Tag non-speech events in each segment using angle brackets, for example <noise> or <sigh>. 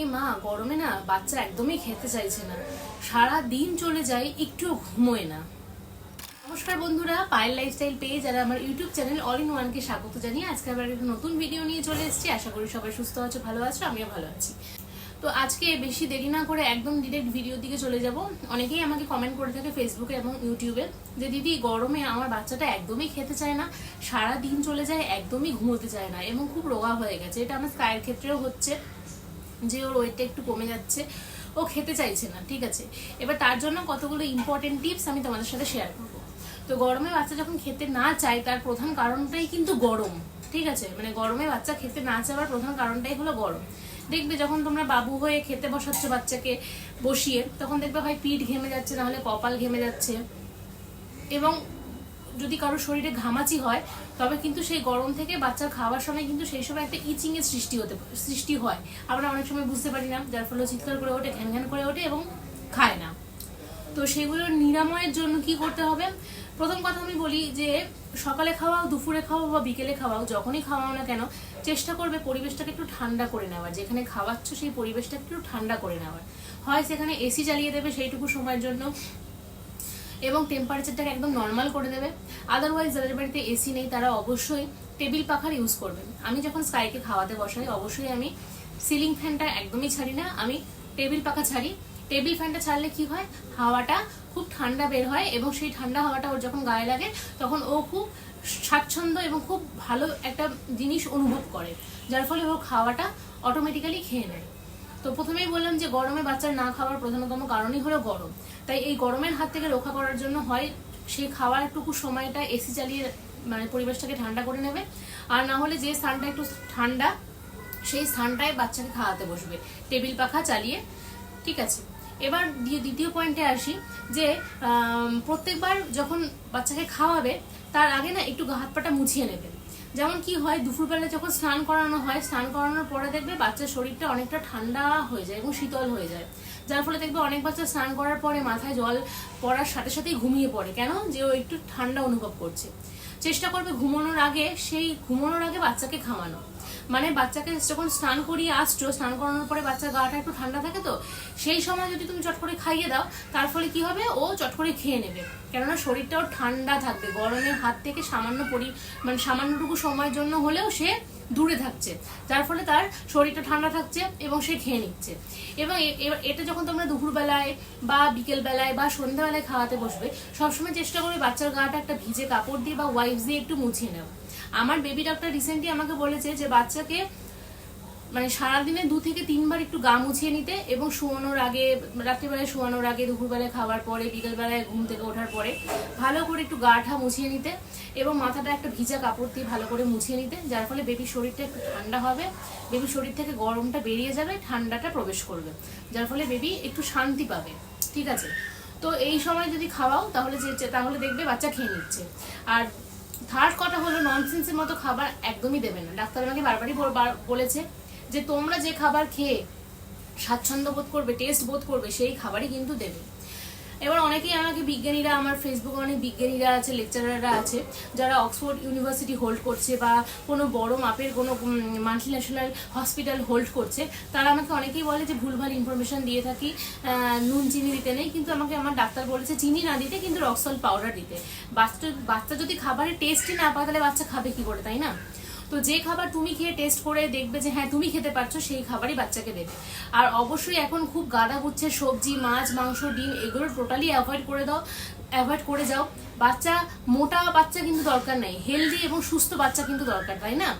এ মা, গরমে না বাচ্চা একদমই খেতে চাইছে না। সারা দিন চলে যায়, একটু ঘুমোয় না। নমস্কার বন্ধুরা, পায়েল লাইফস্টাইল পেয়ে যারা আমার ইউটিউব চ্যানেল অল ইন ওয়ানকে স্বাগত জানিয়ে আজকে আবার একটা নতুন ভিডিও নিয়ে চলে এসেছি। আশা করি সবাই সুস্থ আছো, ভালো আছো, আমিও ভালো আছি। তো আজকে বেশি দেরি না করে একদম ডিরেক্ট ভিডিওর দিকে চলে যাব। অনেকেই আমাকে কমেন্ট করে থাকে ফেসবুকে এবং ইউটিউবে যে, দিদি, গরমে আমার বাচ্চাটা একদমই খেতে চায় না। সারা দিন চলে যায়, একদমই ঘুমোতে চায় না। এবং খুব রোগা হয়ে গেছে। এটা আমার স্কায়ের ক্ষেত্রেও হচ্ছে। যে ওর ওয়েটটা একটু কমে যাচ্ছে, ও খেতে চাইছে না, ঠিক আছে? এবার তার জন্য কতগুলো ইম্পর্টেন্ট টিপস আমি তোমাদের সাথে শেয়ার করব। তো গরমে বাচ্চা যখন খেতে না চায়, তার প্রধান কারণটাই কিন্তু গরম, ঠিক আছে? মানে গরমে বাচ্চা খেতে না চাওয়ার প্রধান কারণটাই হলো গরম। দেখবে যখন তোমরা বাবু হয়ে খেতে বসাচ্ছ বাচ্চাকে বসিয়ে, তখন দেখবে হয় পিঠ ঘেমে যাচ্ছে নাহলে কপাল ঘেমে যাচ্ছে। এবং যদি কারোর শরীরে ঘামাচি হয়, তবে কিন্তু সেই গরম থেকে বাচ্চার খাওয়ার সময় কিন্তু সেই সময় একটা ইচিং এর সৃষ্টি হতে সৃষ্টি হয়। আমরা অনেক সময় বুঝতে পারি না, যার ফলে চিৎকার করে ওঠে, ঘ্যান ঘ্যান করে ওঠে এবং খায় না। তো সেগুলোর নিরাময়ের জন্য কি করতে হবে? প্রথম কথা আমি বলি যে, সকালে খাওয়াও দুপুরে খাওয়াও বা বিকেলে খাওয়াও যখনই খাওয়াও না কেন, চেষ্টা করবে পরিবেশটাকে একটু ঠান্ডা করে নেওয়ার। যেখানে খাওয়াচ্ছ সেই পরিবেশটা একটু ঠান্ডা করে নেওয়ার। হয় সেখানে এসি জ্বালিয়ে দেবে সেইটুকু সময়ের জন্য। এবং টেম্পারেচারটাকে একদম নর্মাল করে দেবে। আদারওয়াইজ যাদের বাড়িতে এসি নেই, তারা অবশ্যই টেবিল পাখার ইউজ করবেন। আমি যখন স্কাইকে খাওয়াতে বসাই, অবশ্যই আমি সিলিং ফ্যানটা একদমই ছাড়ি না। আমি টেবিল পাখা ছাড়ি। টেবিল ফ্যানটা ছাড়লে কি হয়? হাওয়াটা খুব ঠান্ডা বের হয় এবং সেই ঠান্ডা হাওয়াটা ওর যখন গায়ে লাগে, তখন ও খুব স্বাচ্ছন্দ্য এবং খুব ভালো একটা জিনিস অনুভব করে। যার ফলে ও খাওয়াটা অটোমেটিক্যালি খেয়ে নেয়। তো প্রথমেই বললাম যে গরমে বাচ্চার না খাওয়ার প্রধানতম কারণই হলো গরম। তাই এই গরমের হাত থেকে রক্ষা করার জন্য হয় সেই খাওয়ারটুকু সময়টা এসি চালিয়ে মানে পরিবেশটাকে ঠান্ডা করে নেবে। আর না হলে যে স্থানটা একটু ঠান্ডা, সেই স্থানটায় বাচ্চাকে খাওয়াতে বসবে। টেবিল পাখা চালিয়ে, ঠিক আছে? এবার দ্বি- দ্বিতীয় পয়েন্টে আসি যে প্রত্যেকবার যখন বাচ্চাকে খাওয়াবে, তার আগে না একটু হাত পাটা মুছিয়ে নেবে। যেমন কি হয়, দুপুরবেলা যখন স্নান করানো হয়, স্নান করানোর পরে দেখবে বাচ্চার শরীরটা অনেকটা ঠান্ডা হয়ে যায় এবং শীতল হয়ে যায়। যার ফলে দেখবে অনেক বাচ্চা স্নান করার পরে মাথায় জল পড়ার সাথে সাথেই ঘুমিয়ে পড়ে। কেন? যে ও একটু ঠান্ডা অনুভব করছে। চেষ্টা করবে ঘুমানোর আগে, সেই ঘুমানোর আগে বাচ্চাকে খাওয়ানো মানে বাচ্চাকে যখন স্নান করিয়ে আসছো, স্নান করানোর পরে বাচ্চার গাটা একটু ঠান্ডা থাকে তো, সেই সময় যদি তুমি চট করে খাইয়ে দাও, তার ফলে কি হবে? ও চট করে খেয়ে নেবে। কেননা শরীরটাও ঠান্ডা থাকবে। গরমের হাত থেকে সামান্য পরি মানে সামান্যটুকু সময়ের জন্য হলেও সে দূরে থাকছে। যার ফলে তার শরীরটা ঠান্ডা থাকছে এবং সে খেয়ে নিচ্ছে। এবং এটা যখন তোমরা দুপুরবেলায় বা বিকেলবেলায় বা সন্ধ্যাবেলায় খাওয়াতে বসবে, সবসময় চেষ্টা করবে বাচ্চার গাটা একটা ভিজে কাপড় দিয়ে বা ওয়াইপস দিয়ে একটু মুছিয়ে নেওয়া আমার বেবি ডক্টর রিসেন্টলি আমাকে বলেছে যে বাচ্চাকে মানে সারাদিনে দু থেকে তিনবার একটু গা মুছিয়ে নিতে এবং শোয়ানোর আগে, রাত্রিবেলায় শোয়ানোর আগে, দুপুরবেলায় খাওয়ার পরে, বিকেলবেলায় ঘুম থেকে ওঠার পরে ভালো করে একটু গাটা মুছিয়ে নিতে এবং মাথাটা একটা ভিজা কাপড় দিয়ে ভালো করে মুছিয়ে নিতে, যার ফলে বেবির শরীরটা একটু ঠান্ডা হবে বেবির শরীর থেকে গরমটা বেরিয়ে যাবে, ঠান্ডাটা প্রবেশ করবে, যার ফলে বেবি একটু শান্তি পাবে, ঠিক আছে? তো এই সময় যদি খাওয়াও তাহলে যে, তাহলে দেখবে বাচ্চা খেয়ে নিচ্ছে। আর থার্ড কথা হলো ননসেন্সের মতো খাবার একদমই দেবে না। ডাক্তার আমাকে বারবারই বল- বলেছে যে তোমরা যে খাবার খেয়ে স্বাচ্ছন্দ্য বোধ করবে টেস্ট বোধ করবে, সেই খাবারই কিন্তু দেবে। এবার অনেকেই আমাকে বিজ্ঞানীরা, আমার ফেসবুকে অনেক বিজ্ঞানীরা আছে লেকচারাররা আছে, যারা অক্সফোর্ড ইউনিভার্সিটি হোল্ড করছে বা কোনো বড় মাপের কোনো মাল্টি ন্যাশনাল হসপিটাল হোল্ড করছে, তারা আমাকে অনেকেই বলে যে ভুলভাল ইনফরমেশন দিয়ে থাকি নুন চিনি দিতে নেই, কিন্তু আমাকে আমার ডাক্তার বলেছে চিনি না দিতে, কিন্তু রক্সল পাউডার দিতে। বাচ্চা বাচ্চা যদি খাবারের টেস্টই না পায়, তাহলে বাচ্চা খাবে কি করে, তাই না? তো যে খাবার তুমি খেয়ে টেস্ট করে দেখবে যে হ্যাঁ তুমি খেতে পারছ, সেই খাবারই বাচ্চাকে দেবে। আর অবশ্যই এখন খুব গাদা গুচ্ছে সবজি, মাছ, মাংস, ডিম, এগুলো টোটালি অ্যাভয়েড করে দাও অ্যাভয়েড করে যাও। বাচ্চা, মোটা বাচ্চা কিন্তু দরকার নেই হেলদি এবং সুস্থ বাচ্চা কিন্তু দরকার, তাই না?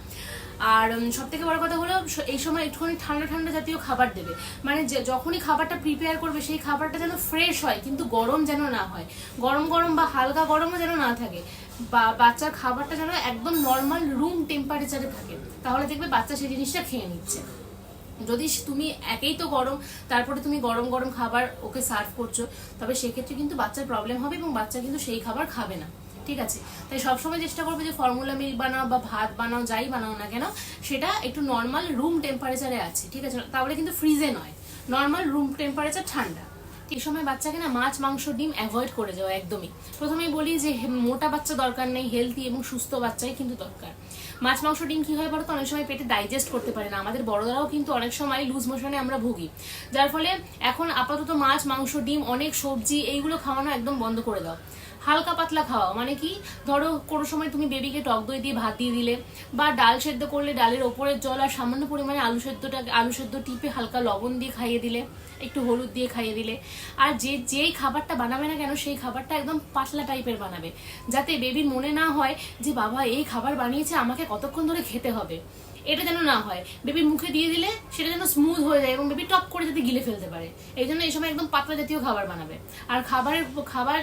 আর সব থেকে বড় কথা হলো এই সময় একটুখানি ঠান্ডা ঠান্ডা জাতীয় খাবার দেবে। মানে যখনই খাবারটা প্রিপেয়ার করবে, সেই খাবারটা যেন ফ্রেশ হয়, কিন্তু গরম যেন না হয়। গরম গরম বা হালকা গরমও যেন না থাকে। বা বাচ্চার খাবারটা যেন একদম নর্মাল রুম টেম্পারেচারে থাকে। তাহলে দেখবে বাচ্চা সেই জিনিসটা খেয়ে নিচ্ছে। যদি তুমি একেই তো গরম, তারপরে তুমি গরম গরম খাবার ওকে সার্ভ করছ, তবে সেক্ষেত্রে কিন্তু বাচ্চার প্রবলেম হবে এবং বাচ্চা কিন্তু সেই খাবার খাবে না। ঠিক আছে? তাই সবসময় চেষ্টা করবে যে ফর্মুলা মিল্ক বানাও বা ভাত বানাও, যাই বানাও না কেন, সেটা একটু নর্মাল রুম টেম্পারেচারে আছে। ঠিক আছে? তাহলে কিন্তু ফ্রিজে নয়। নর্মাল রুম টেম্পারেচার ঠান্ডা। এই সময় বাচ্চাকে না মাছ, মাংস, ডিম অ্যাভয়েড করে যাওয়া একদমই। প্রথমেই বলি যে মোটা বাচ্চা দরকার নেই হেলদি এবং সুস্থ বাচ্চাই কিন্তু দরকার। মাছ, মাংস, ডিম কি হয় বলতো অনেক সময় পেটে ডাইজেস্ট করতে পারে না। আমাদের বড়রাও কিন্তু অনেক সময় লুজ মোশনে আমরা ভুগি। যার ফলে এখন আপাতত মাছ, মাংস, ডিম, অনেক সবজি এইগুলো খাওয়ানো একদম বন্ধ করে দাও। হালকা পাতলা খাওয়া। মানে কি? ধরো কোনো সময় তুমি বেবিকে টক দই দিয়ে ভাত দিয়ে দিলে বা ডাল সেদ্ধ করলে ডালের ওপরের জল আর সামান্য পরিমাণে আলু সেদ্ধটা, আলু সেদ্ধ টিপে হালকা লবণ দিয়ে খাইয়ে দিলে, একটু হলুদ দিয়ে খাইয়ে দিলে। আর যে, যেই খাবারটা বানাবে না কেন, সেই খাবারটা একদম পাতলা টাইপের বানাবে। যাতে বেবির মনে না হয় যে, বাবা, এই খাবার বানিয়েছে, আমাকে কতক্ষণ ধরে খেতে হবে? এটা যেন না হয়। বেবির মুখে দিয়ে দিলে সেটা যেন স্মুথ হয়ে যায় এবং বেবি টপ করে যাতে গিলে ফেলতে পারে। এই জন্য এই সময় একদম পাতলা জাতীয় খাবার বানাবে। আর খাবারের, খাবার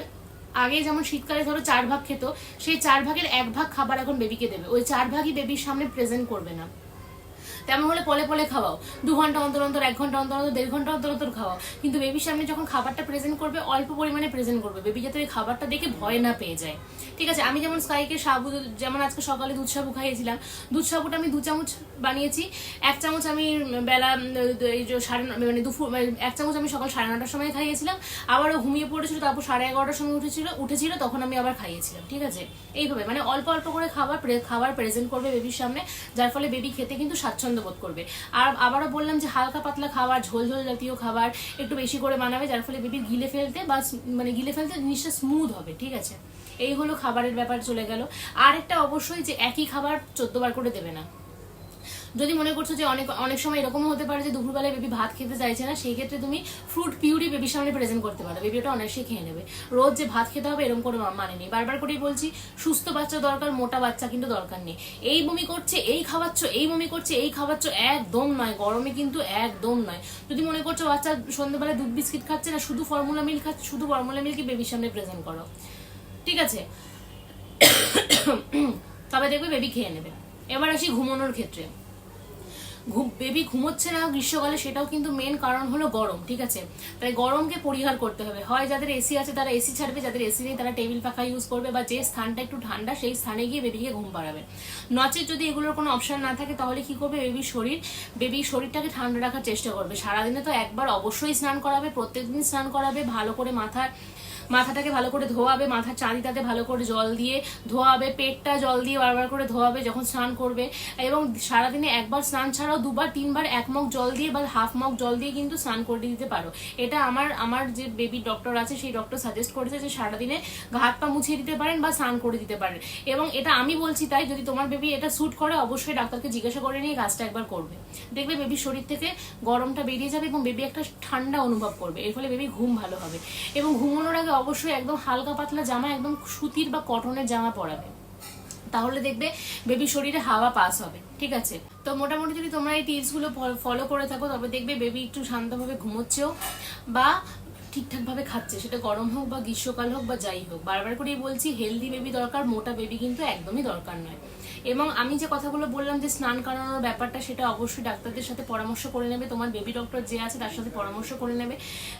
আগে যেমন শীতকালে ধরো চার ভাগ খেত, সেই চার ভাগের এক ভাগ খাবার এখন বেবিকে দেবে। ওই চার ভাগই বেবির সামনে প্রেজেন্ট করবে না। তেমন হলে পলে পলে খাওয়াও। দু ঘণ্টা অন্তর অন্তর, এক ঘণ্টা অন্তর অন্তর, দেড় ঘণ্টা অন্তর অন্তর খাওয়াও। কিন্তু বেবির সামনে যখন খাবারটা প্রেজেন্ট করবে, অল্প পরিমাণে প্রেজেন্ট করবে। বেবি যাতে ওই খাবারটা দেখে ভয় না পেয়ে যায়। ঠিক আছে, আমি যেমন স্কাইকে সাবু যেমন আজকে সকালে দুধ সাবু খাইয়েছিলাম, দুধ সাবুটা আমি দু চামচ বানিয়েছি। এক চামচ আমি বেলা এই যে সাড়ে মানে দুপুর মানে এক চামচ আমি সকাল সাড়ে নটার সময় খাইয়েছিলাম। আবারও ঘুমিয়ে পড়েছিল, তারপর সাড়ে এগারোটার সময় উঠেছিল উঠেছিল, তখন আমি আবার খাইয়েছিলাম। ঠিক আছে, এইভাবে মানে অল্প অল্প করে খাবার খাবার প্রেজেন্ট করবে বেবির সামনে, যার ফলে বেবি খেতে কিন্তু স্বাচ্ছন্দ্য বোধ করবে। আর আবারও বললাম যে হালকা পাতলা খাবার, ঝোল ঝোল জাতীয় খাবার একটু বেশি করে বানাবে, যার ফলে বেবির গিলে ফেলতে বা মানে গিলে ফেলতে জিনিসটা স্মুথ হবে, ঠিক আছে? এই হলো খাবারের ব্যাপার চলে গেল। আর একটা অবশ্যই যে একই খাবার চোদ্দ বার করে দেবে না। যদি মনে করছ যে অনেক অনেক সময় এরকমও হতে পারে যে দুপুরবেলায় বেবি ভাত খেতে চাইছে না, সেই ক্ষেত্রে তুমি ফ্রুট পিউরি বেবির সামনে প্রেজেন্ট করতে পারো। বেবি ওটা অনায়াসে খেয়ে নেবে। রোজ যে ভাত খেতে হবে এরকম কোনো মানে নেই। বারবার করেই বলছি, সুস্থ বাচ্চা দরকার, মোটা বাচ্চা কিন্তু দরকার নেই। এই বমি করছে, এই খাওয়াচ্ছ, এই বমি করছে, এই খাওয়াচ্ছ একদম নয়। গরমে কিন্তু একদম নয়। যদি মনে করছ বাচ্চা সন্ধ্যেবেলায় দুধ বিস্কিট খাচ্ছে না, শুধু ফর্মুলা মিল্ক খাচ্ছে, শুধু ফর্মুলা মিল্কই বেবির সামনে প্রেজেন্ট করো। ঠিক আছে? <coughs> তবে দেখবে বেবি খেয়ে নেবে। এবার আসি ঘুমানোর ক্ষেত্রে। বেবি ঘুমোচ্ছে না গ্রীষ্মকালে, সেটাও কিন্তু মেন কারণ হলো গরম, ঠিক আছে? তাই গরমকে পরিহার করতে হবে। হয় যাদের এসি আছে, তারা এসি ছাড়বে, যাদের এসি নেই, তারা টেবিল পাখা ইউজ করবে বা যে স্থানটা একটু ঠান্ডা, সেই স্থানে গিয়ে বেবিকে ঘুম পাড়াবে। নচেত যদি এগুলোর কোনো অপশন না থাকে, তাহলে কি করবে? বেবির শরীর বেবির শরীরটাকে ঠান্ডা রাখার চেষ্টা করবে। সারাদিনে তো একবার অবশ্যই স্নান করাবে, প্রত্যেকদিন স্নান করাবে, ভালো করে মাথা মাথাটাকে ভালো করে ধোয়াবে, মাথার চাঁদিটাতে ভালো করে জল দিয়ে ধোয়াবে, পেটটা জল দিয়ে বারবার করে ধোয়াবে যখন স্নান করবে। এবং সারাদিনে একবার স্নান ছাড়াও দুবার, তিনবার এক মগ জল দিয়ে বা হাফ মগ জল দিয়ে কিন্তু স্নান করে দিতে পারো। এটা আমার আমার যে বেবি ডক্টর আছে, সেই ডক্টর সাজেস্ট করেছে যে সারাদিনে হাত পা মুছিয়ে দিতে পারেন বা স্নান করে দিতে পারেন। এবং এটা আমি বলছি তাই, যদি তোমার বেবি এটা স্যুট করে, অবশ্যই ডাক্তারকে জিজ্ঞাসা করে নিয়ে কাজটা একবার করবে। দেখবে বেবির শরীর থেকে গরমটা বেরিয়ে যাবে এবং বেবি একটা ঠান্ডা অনুভব করবে। এর ফলে বেবি ঘুম ভালো হবে। এবং ঘুমানোর আগে অবশ্যই একদম হালকা পাতলা জামা, একদম সুতির বা কটনের জামা পরাবে। তাহলে দেখবে বেবি শরীরে হাওয়া পাস হবে, ঠিক আছে? তো মোটামুটি যদি তোমরা এই টিপসগুলো ফলো করে থাকো, তবে দেখবে বেবি একটু শান্তভাবে ঘুমোচ্ছেও বা ঠিকঠাকভাবে খাচ্ছে। সেটা গরম হোক বা গ্রীষ্মকাল হোক বা যাই হোক। বারবার করেই বলছি হেলদি বেবি দরকার, মোটা বেবি কিন্তু একদমই দরকার নয়। এবং আমি যে কথাগুলো বললাম যে স্নান করানোর ব্যাপারটা, সেটা অবশ্যই ডাক্তারদের সাথে পরামর্শ করে নেবে। তোমার বেবি ডক্টর যে আছে, তার সাথে পরামর্শ করে নেবে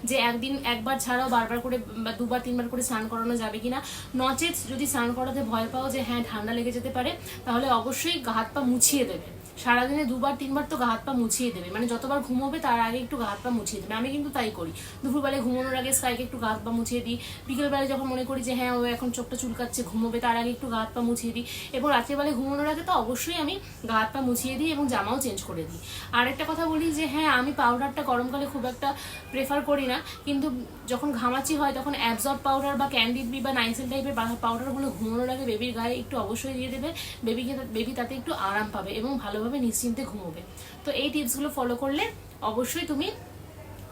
যে একদিন, একবার ছাড়াও বারবার করে বা দুবার, তিনবার করে স্নান করানো যাবে কিনা। নচেত যদি স্নান করাতে ভয় পাও যে হ্যাঁ ঠান্ডা লেগে যেতে পারে, তাহলে অবশ্যই হাত, পা মুছিয়ে দেবে। সারাদিনে দুবার, তিনবার তো গা হাত পা মুছিয়ে দেবে। মানে যতবার ঘুমোবে তার আগে একটু গা হাত পা মুছিয়ে দেবে। আমি কিন্তু তাই করি। দুপুরবেলায় ঘুমানোর আগে স্কাইকে একটু গা হাত পা মুছিয়ে দিই। বিকেলবেলায় যখন মনে করি যে হ্যাঁ ও এখন চোখটা চুলকাচ্ছে, ঘুমোবে, তার আগে একটু গা হাত পা মুছিয়ে দিই। এবং রাত্রিবেলায় ঘুমানোর আগে তো অবশ্যই আমি গা হাত পা মুছিয়ে দিই এবং জামাও চেঞ্জ করে দিই। আর একটা কথা বলি যে হ্যাঁ আমি পাউডারটা গরমকালে খুব একটা প্রেফার করি না। কিন্তু যখন ঘামাচি হয়, তখন অ্যাবজর্ব পাউডার বা ক্যান্ডিড বি বা নাইসেল টাইপের পাউডারগুলো ঘুমানোর আগে বেবির গায়ে একটু অবশ্যই দিয়ে দেবে। বেবিকে বেবি তাতে একটু আরাম পাবে এবং ভালোভাবে, নিশ্চিন্তে ঘুমোবে। তো এই টিপসগুলো ফলো করলে অবশ্যই তুমি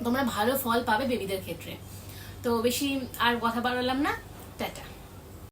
তোমরা ভালো ফল পাবে বেবিদের ক্ষেত্রে। তো বেশি আর কথা বাড়ালাম না। টাটা।